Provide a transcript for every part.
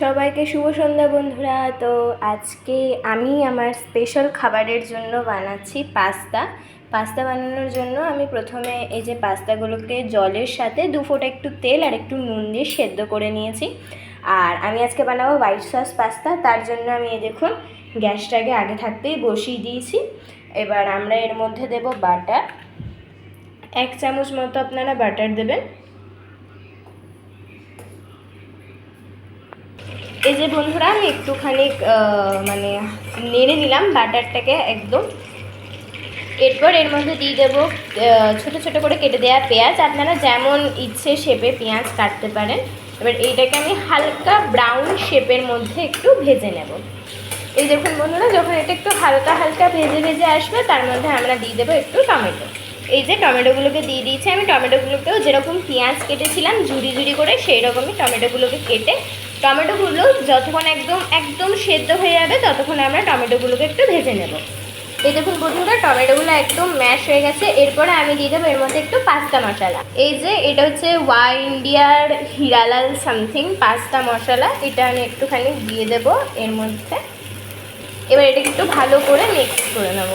সবাইকে শুভ সন্ধ্যা বন্ধুরা। তো আজকে আমি আমার স্পেশাল খাবারের জন্য বানাচ্ছি পাস্তা। পাস্তা বানানোর জন্য আমি প্রথমে এই যে পাস্তাগুলোকে জলের সাথে দু ফোঁটা একটু তেল আর একটু নুন দিয়ে সেদ্ধ করে নিয়েছি। আর আমি আজকে বানাবো হোয়াইট সস পাস্তা। তার জন্য আমি দেখুন, গ্যাসটাকে আগে থাকতেই বসিয়ে দিয়েছি। এবার আমরা এর মধ্যে দেব বাটার এক চামচ মতো আপনারা বাটার দেবেন। এই যে বন্ধুরা, আমি একটুখানি মানে নেড়ে নিলাম বাটারটাকে একদম। এরপর এর মধ্যে দিয়ে দেবো ছোট ছোট করে কেটে দেওয়া পেঁয়াজ। আপনারা যেমন ইচ্ছে শেপে পেঁয়াজ কাটতে পারেন। এবার এইটাকে আমি হালকা ব্রাউন শেপের মধ্যে একটু ভেজে নেব। এই দেখুন বন্ধুরা, যখন এটা একটু হালকা হালকা ভেজে ভেজে আসবে, তার মধ্যে আমরা দিয়ে দেবো একটু টমেটো। এই যে টমেটোগুলোকে দিয়ে দিয়েছি, আমি টমেটোগুলোকেও যেরকম পেঁয়াজ কেটেছিলাম, ঝুড়ি ঝুড়ি করে সেই রকমই টমেটোগুলোকে কেটে টমেটোগুলো যতক্ষণ একদম একদম সেদ্ধ হয়ে যাবে, ততক্ষণ আমরা টমেটোগুলোকে একটু ভেজে নেব। এই দেখুন বন্ধুরা, টমেটোগুলো একদম ম্যাশ হয়ে গেছে। এরপরে আমি দিয়ে দেবো এর মধ্যে একটু পাস্তা মশলা। এই যে, এটা হচ্ছে ওয়া ইন্ডিয়ার হিরালাল সামথিং পাস্তা মশলা। এটা আমি একটুখানি দিয়ে দেবো এর মধ্যে। এবার এটাকে একটু ভালো করে মিক্স করে নেব।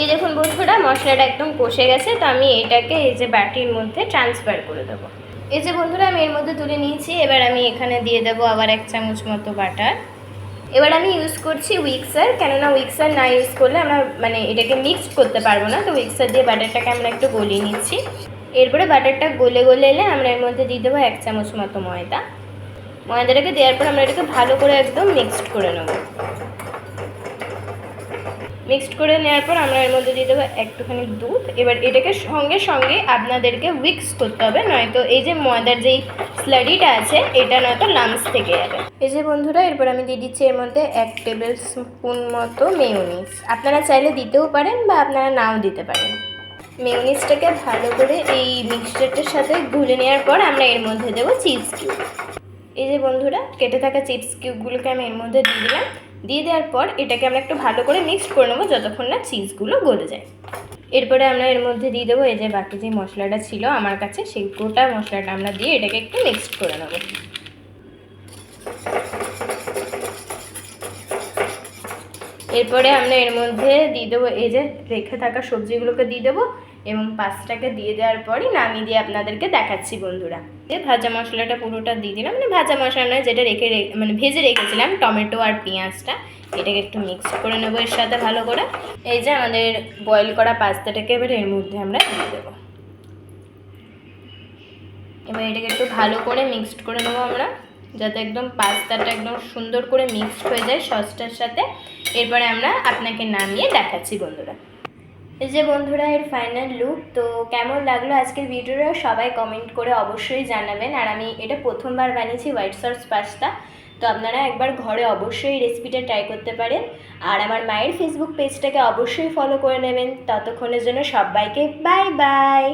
এই দেখুন বন্ধুরা, মশলাটা একদম কষে গেছে। তো আমি এটাকে এই যে বাটির মধ্যে ট্রান্সফার করে দেবো। এই যে বন্ধুরা, আমি এর মধ্যে তুলে নিয়েছি। এবার আমি এখানে দিয়ে দেবো আবার এক চামচ মতো বাটার। এবার আমি ইউজ করছি উইক্সার কেননা উইক্সার না ইউজ করলে আমরা মানে এটাকে মিক্স করতে পারব না। তো উইক্সার দিয়ে বাটারটাকে আমরা একটু গলিয়ে নিচ্ছি। এরপরে বাটারটা গলে গলে এলে আমরা এর মধ্যে দিয়ে দেবো এক চামচ মতো ময়দা। ময়দাটাকে দেওয়ার পর আমরা এটাকে ভালো করে একদম মিক্সড করে নেব। মিক্সড করে নেওয়ার পর আমরা এর মধ্যে দিয়ে দেবো একটুখানি দুধ। এবার এটাকে সঙ্গে সঙ্গে আপনাদেরকে উইক্স করতে হবে, নয়তো এই যে ময়দার যেই স্লাডিটা আছে, এটা নয়তো লামস থেকে যাবে। এই যে বন্ধুরা, এরপর আমি দিয়ে দিচ্ছি এর মধ্যে এক টেবিল স্পুন মতো মেয়নিস আপনারা চাইলে দিতেও পারেন বা আপনারা নাও দিতে পারেন। মেয়োনিজটাকে ভালো করে এই মিক্সচারটার সাথে গুলে নেওয়ার পর আমরা এর মধ্যে দেবো চিজ কিউব এই যে বন্ধুরা, কেটে থাকা চিপস কিউবগুলোকে আমি এর মধ্যে দিয়ে দিলাম। দিয়ে দেওয়ার পর এটাকে আমরা একটু ভালো করে মিক্সড করে নেব যতক্ষণ না চিজগুলো গলে যায়। এরপরে আমরা এর মধ্যে দিয়ে দেবো এই যে বাকি যে মশলাটা ছিল আমার কাছে, সেই গোটা মশলাটা আমরা দিয়ে এটাকে একটু মিক্সড করে নেব। এরপরে আমরা এর মধ্যে দিয়ে দেবো এই যে রেখে থাকা সবজিগুলোকে দিয়ে দেবো। এবং পাঁচটাকে দিয়ে দেওয়ার পরই নামিয়ে দিয়ে আপনাদেরকে দেখাচ্ছি বন্ধুরা। দিয়ে ভাজা মশলাটা পুরোটা দিয়ে দিলাম। মানে ভাজা মশলা নয়, যেটা রেখে মানে ভেজে রেখেছিলাম, টমেটো আর পেঁয়াজটা। এটাকে একটু মিক্স করে নেব এর সাথে ভালো করে। এই যে আমাদের বয়েল করা পাস্তাটাকে এবার এর মধ্যে আমরা দিয়ে দেবো। এবার এটাকে একটু ভালো করে মিক্সড করে নেব আমরা, যাতে একদম পাস্তাটা একদম সুন্দর করে মিক্সড হয়ে যায় সসটার সাথে। এরপরে আমরা আপনাকে নামিয়ে দেখাচ্ছি বন্ধুরা। এই যে বন্ধুরা, এর ফাইনাল লুক তো কেমন লাগল আজকের ভিডিওটা সবাই কমেন্ট করে অবশ্যই জানাবেন। আর আমি এটা প্রথমবার বানিয়েছি হোয়াইট সস পাস্তা তো আপনারা একবার ঘরে অবশ্যই রেসিপিটা ট্রাই করতে পারেন। আর আমার মায়ের ফেসবুক পেজটাকে অবশ্যই ফলো করে নেবেন। ততক্ষণের জন্য সবাইকে বাই বাই